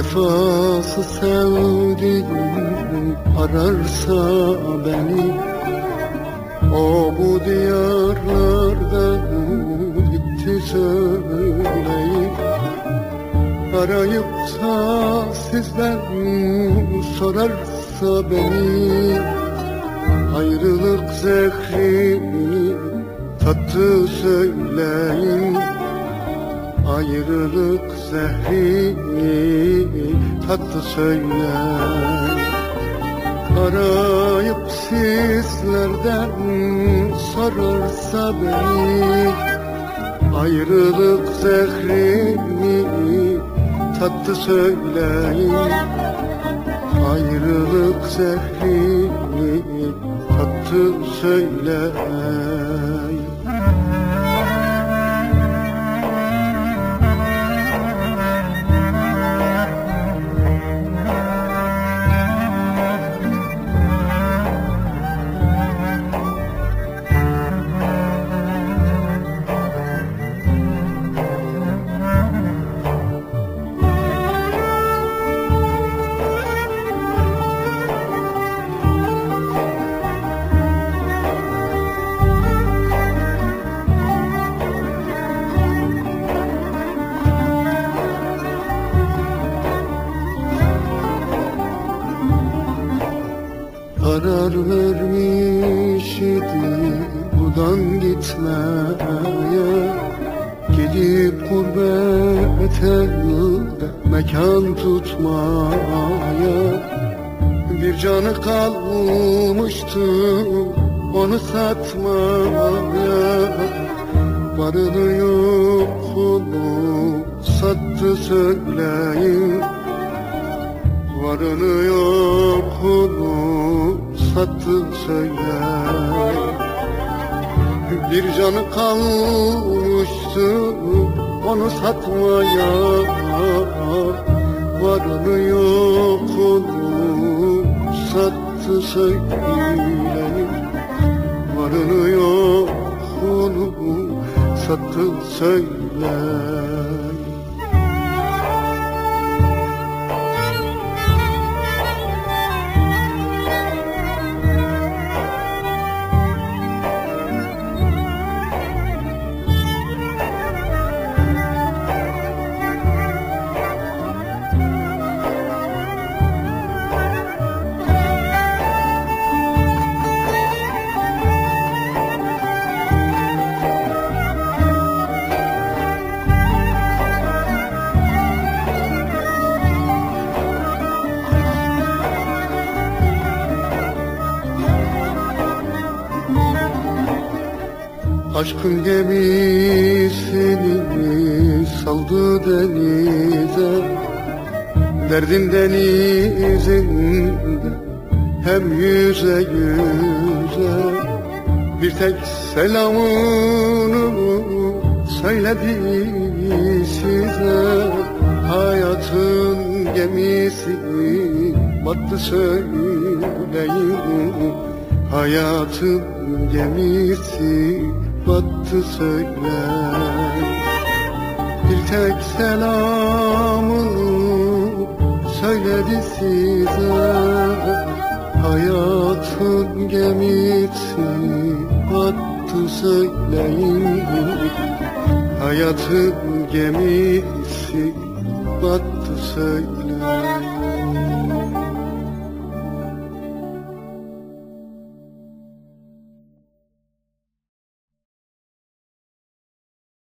Vefası sevdiğim ararsa beni O bu diyarlardan gitti söyleyin Arayıp da sizden sorarsa beni Ayrılık zehri tattı söyleyin Ayrılık zehri tatlı söyleyin Arayıp sizlerden sorarsa beni Ayrılık zehrini tatlı söyleyin Ayrılık zehrini tatlı söyleyin Karar vermiş idi buradan gitmeye. Gidip gurbet mekan tutmaya. Bir canı kalmıştı onu satmaya. Varını yokunu sattı söyleyin. Varını yokunu sattı söyle. Bir canı kalmıştı onu satmaya Varını yokunu sattı söyleyin Varını yokunu sattı söyleyin Aşkın gemisini saldı denize. Derdin denizinde hem yüze yüze. Bir tek selamını söyledi size. Hayatın gemisi battı söyleyin. Hayatın gemisi battı söyle Bir tek selamını söyledi size. Hayatın gemisi battı söyleyin. Hayatın gemisi battı söyleyin